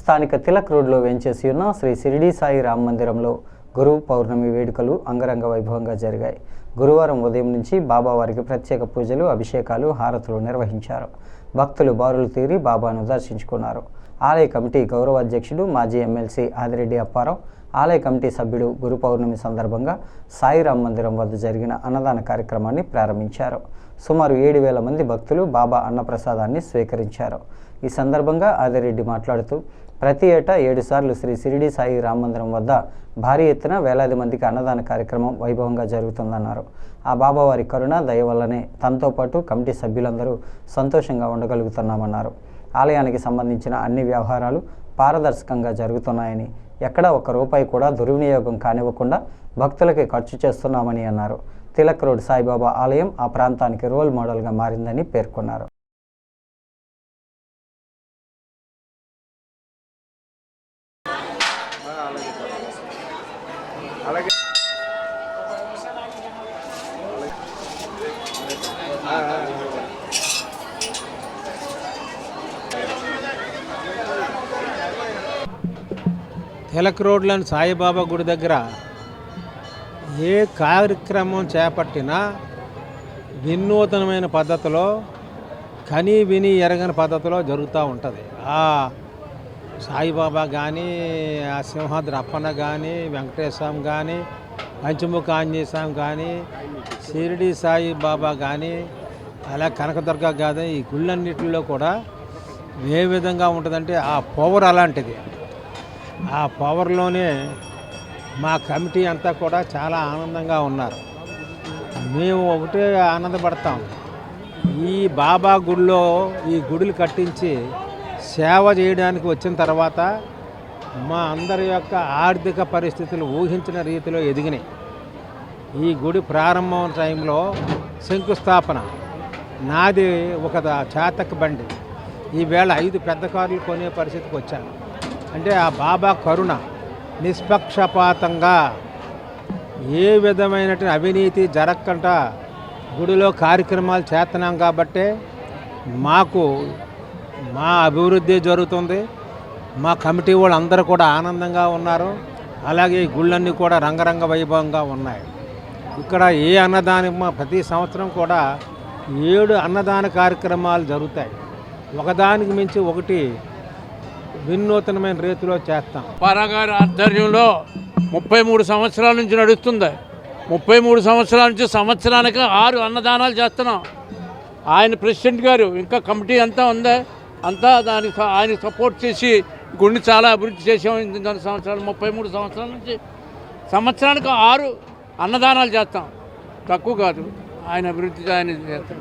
స్థానిక తిలక్ రోడ్లో వేంచేసి ఉన్న శ్రీ షిరిడి సాయి రామ మందిరంలో గురువు పౌర్ణమి వేడుకలు అంగరంగ వైభవంగా జరిగాయి. గురువారం ఉదయం నుంచి బాబావారికి ప్రత్యేక పూజలు అభిషేకాలు హారతులు నిర్వహించారు. భక్తులు బారులు తీరి బాబాను దర్శించుకున్నారు. ఆలయ కమిటీ గౌరవ అధ్యక్షుడు మాజీ ఎమ్మెల్సీ ఆదిరెడ్డి అప్పారావు ఆలయ కమిటీ సభ్యుడు గురు పౌర్ణమి సందర్భంగా సాయిరామ్ మందిరం వద్ద జరిగిన అన్నదాన కార్యక్రమాన్ని ప్రారంభించారు. సుమారు ఏడు వేల మంది భక్తులు బాబా అన్నప్రసాదాన్ని స్వీకరించారు. ఈ సందర్భంగా ఆదిరెడ్డి మాట్లాడుతూ ప్రతి ఏటా ఏడుసార్లు శ్రీ సిరిడి సాయి రామందిరం వద్ద భారీ ఎత్తున వేలాది మందికి అన్నదాన కార్యక్రమం వైభవంగా జరుగుతుందన్నారు. ఆ బాబావారి కరుణ దయ వల్లనే తనతో పాటు కమిటీ సభ్యులందరూ సంతోషంగా ఉండగలుగుతున్నామన్నారు. ఆలయానికి సంబంధించిన అన్ని వ్యవహారాలు పారదర్శకంగా జరుగుతున్నాయని ఎక్కడా ఒక్క రూపాయి కూడా దుర్వినియోగం కానివ్వకుండా భక్తులకి ఖర్చు చేస్తున్నామని అన్నారు. తిలక్ రోడ్ సాయిబాబా ఆలయం ఆ ప్రాంతానికి రోల్ మోడల్గా మారిందని పేర్కొన్నారు. అలాగే తిలక్ రోడ్లోని సాయిబాబా గుడి దగ్గర ఏ కార్యక్రమం చేపట్టినా వినూతనమైన పద్ధతిలో కని విని ఎరగని పద్ధతిలో జరుగుతూ ఉంటుంది. సాయిబాబా కానీ ఆ సింహాద్రి అప్పన్న కానీ వెంకటేశ్వరం కానీ పంచముఖ ఆంజనేయ స్వామి కానీ షిరిడి సాయిబాబా కానీ అలా కనకదుర్గ కానీ ఈ గుళ్ళన్నిటిలో కూడా ఏ విధంగా ఉంటుందంటే ఆ పవర్ అలాంటిది. ఆ పవర్లోనే మా కమిటీ అంతా కూడా చాలా ఆనందంగా ఉన్నారు. మేము ఒకటే ఆనందపడతాం. ఈ బాబా గుడిలో ఈ గుడులు కట్టించి సేవ చేయడానికి వచ్చిన తర్వాత మా అందరి యొక్క ఆర్థిక పరిస్థితులు ఊహించిన రీతిలో ఎదిగినాయి. ఈ గుడి ప్రారంభం టైంలో శంకుస్థాపన. నాది ఒక చేతక బండి. ఈవేళ ఐదు పెద్ద కార్లు కొనే పరిస్థితికి వచ్చాను. అంటే ఆ బాబా కరుణ నిష్పక్షపాతంగా ఏ విధమైనటువంటి అవినీతి జరగకుండా గుడిలో కార్యక్రమాలు చేస్తున్నాం కాబట్టే మాకు మా అభివృద్ధి జరుగుతుంది. మా కమిటీ వాళ్ళందరూ కూడా ఆనందంగా ఉన్నారు. అలాగే ఈ గుళ్ళన్నీ కూడా రంగరంగ వైభవంగా ఉన్నాయి. ఇక్కడ ఏ అన్నదానం ప్రతి సంవత్సరం కూడా ఏడు అన్నదాన కార్యక్రమాలు జరుగుతాయి. ఒకదానికి మించి ఒకటి వినూతనమైన రీతిలో చేస్తాం. పారాగారి ఆధ్వర్యంలో ముప్పై మూడు సంవత్సరాల నుంచి నడుస్తుంది. ముప్పై మూడు సంవత్సరాల నుంచి సంవత్సరానికి ఆరు అన్నదానాలు చేస్తున్నాం. ఆయన ప్రెసిడెంట్ గారు ఇంకా కమిటీ అంతా ఉందా? అంతా దానికి స- ఆయన సపోర్ట్ చేసి గుండె చాలా అభివృద్ధి చేసాం ఇంత సంవత్సరాలు ముప్పై మూడు సంవత్సరాల నుంచి సంవత్సరానికి ఆరు అన్నదానాలు చేస్తాం. తక్కువ కాదు. ఆయన అభివృద్ధి ఆయన చేస్తాం